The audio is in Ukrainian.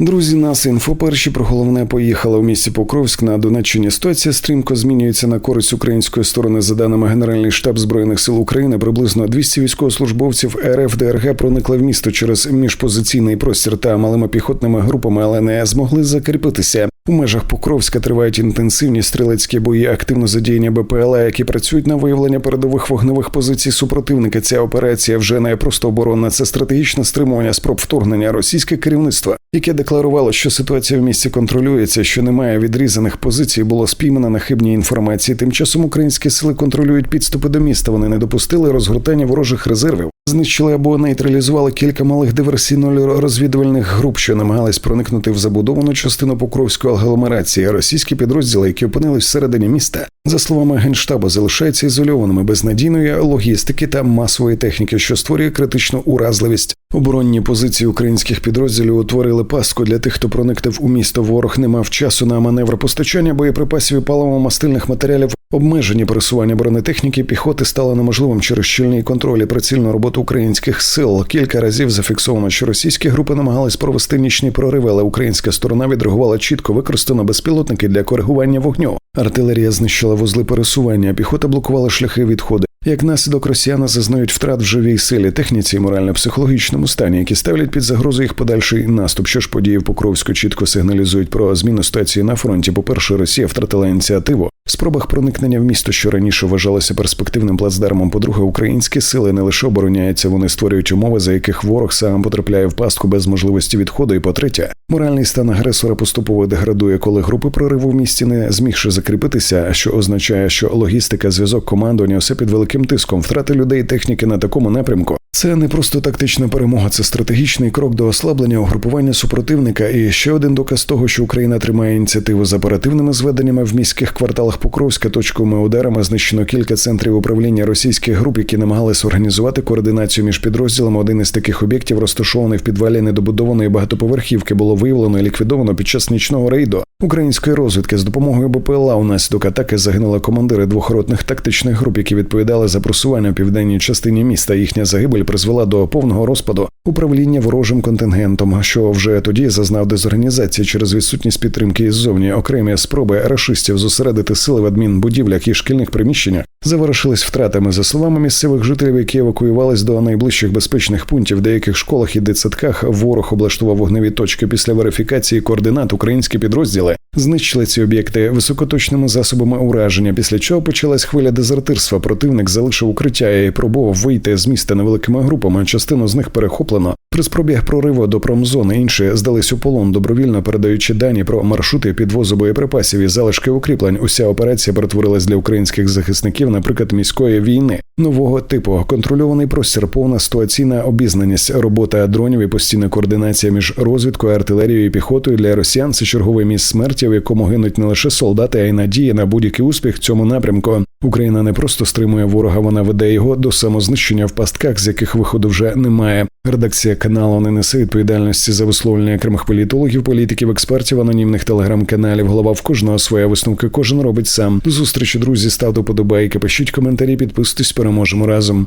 Друзі, нас інфо перші про головне поїхали у місті Покровськ на Донеччині. Ситуація стрімко змінюється на користь української сторони. За даними Генеральний штаб збройних сил України, приблизно 200 військовослужбовців РФ ДРГ проникли в місто через міжпозиційний простір та малими піхотними групами, але не змогли закріпитися. У межах Покровська тривають інтенсивні стрілецькі бої, активно задіяння БПЛА, які працюють на виявлення передових вогневих позицій супротивника. Ця операція вже не просто оборонна, це стратегічне стримування спроб вторгнення російське керівництво, яке декларувало, що ситуація в місті контролюється, що немає відрізаних позицій, було спіймано на хибній інформації. Тим часом українські сили контролюють підступи до міста. Вони не допустили розгортання ворожих резервів. Знищили або нейтралізували кілька малих диверсійно-розвідувальних груп, що намагались проникнути в забудовану частину Покровської агломерації. Російські підрозділи, які опинились всередині міста, за словами генштабу, залишаються ізольованими без надійної логістики та масової техніки, що створює критичну уразливість. Оборонні позиції українських підрозділів утворили пастку для тих, хто проникнув у місто. Ворог не мав часу на маневр постачання боєприпасів і паливо-мастильних матеріалів. Обмежені пересування бронетехніки піхоти стало неможливим через щільний контроль і прицільну роботу українських сил. Кілька разів зафіксовано, що російські групи намагались провести нічні прориви, але українська сторона відреагувала чітко, використано безпілотники для коригування вогню. Артилерія знищила вузли пересування, піхота блокувала шляхи відходи. Як наслідок росіяни зазнають втрат в живій силі, техніці і морально-психологічному стані, які ставлять під загрозу їх подальший наступ. Що ж події в Покровську чітко сигналізують про зміну ситуації на фронті. По перше, Росія втратила ініціативу в спробах проникнення в місто, що раніше вважалося перспективним плацдармом. По-друге, українські сили не лише обороняються, вони створюють умови, за яких ворог сам потрапляє в пастку без можливості відходу. І по третє, моральний стан агресора поступово деградує, коли групи прориву в місті не змігши закріпитися, що означає, що логістика, зв'язок командування все під великим тиском, втрати людей, техніки на такому напрямку. Це не просто тактична перемога, це стратегічний крок до ослаблення угрупування супротивника. І ще один доказ того, що Україна тримає ініціативу з оперативними зведеннями в міських кварталах Покровська, точковими ударами знищено кілька центрів управління російських груп, які намагалися організувати координацію між підрозділами. Один із таких об'єктів, розташований в підвалі недобудованої багатоповерхівки, було виявлено і ліквідовано під час нічного рейду української розвідки з допомогою БПЛА. Унаслідок атаки загинули командири двох ротних тактичних груп, які відповідали за просування в південній частині міста. Їхня загибель призвела до повного розпаду управління ворожим контингентом, що вже тоді зазнав дезорганізації через відсутність підтримки іззовні. Окремі спроби рашистів зосередити сили в адмінбудівлях і шкільних приміщеннях завершились втратами. За словами місцевих жителів, які евакуювались до найближчих безпечних пунктів, деяких школах і дитсадках ворог облаштував вогневі точки після верифікації координат. Українські підрозділи знищили ці об'єкти високоточними засобами ураження. Після чого почалась хвиля дезертирства. Противник залишив укриття і пробував вийти з міста невеликими групами. Частину з них перехоплено. При спробі прориву до промзони інші здались у полон, добровільно передаючи дані про маршрути підвозу боєприпасів і залишки укріплень. Уся операція перетворилась для українських захисників, наприклад, міської війни нового типу. Контрольований простір, повна ситуаційна обізнаність, робота дронів і постійна координація між розвідкою, артилерією і піхотою для росіян. Це черговий місць смерті, в якому гинуть не лише солдати, а й надії на будь-який успіх в цьому напрямку. Україна не просто стримує ворога, вона веде його до самознищення в пастках, з яких виходу вже немає. Редакція каналу не несе відповідальності за висловлення окремих політологів, політиків, експертів, анонімних телеграм-каналів. Голова в кожного своя висновка. Кожен робить сам. До зустрічі, друзі, ставте подобайки, пишіть коментарі, підписуйтесь, переможемо разом.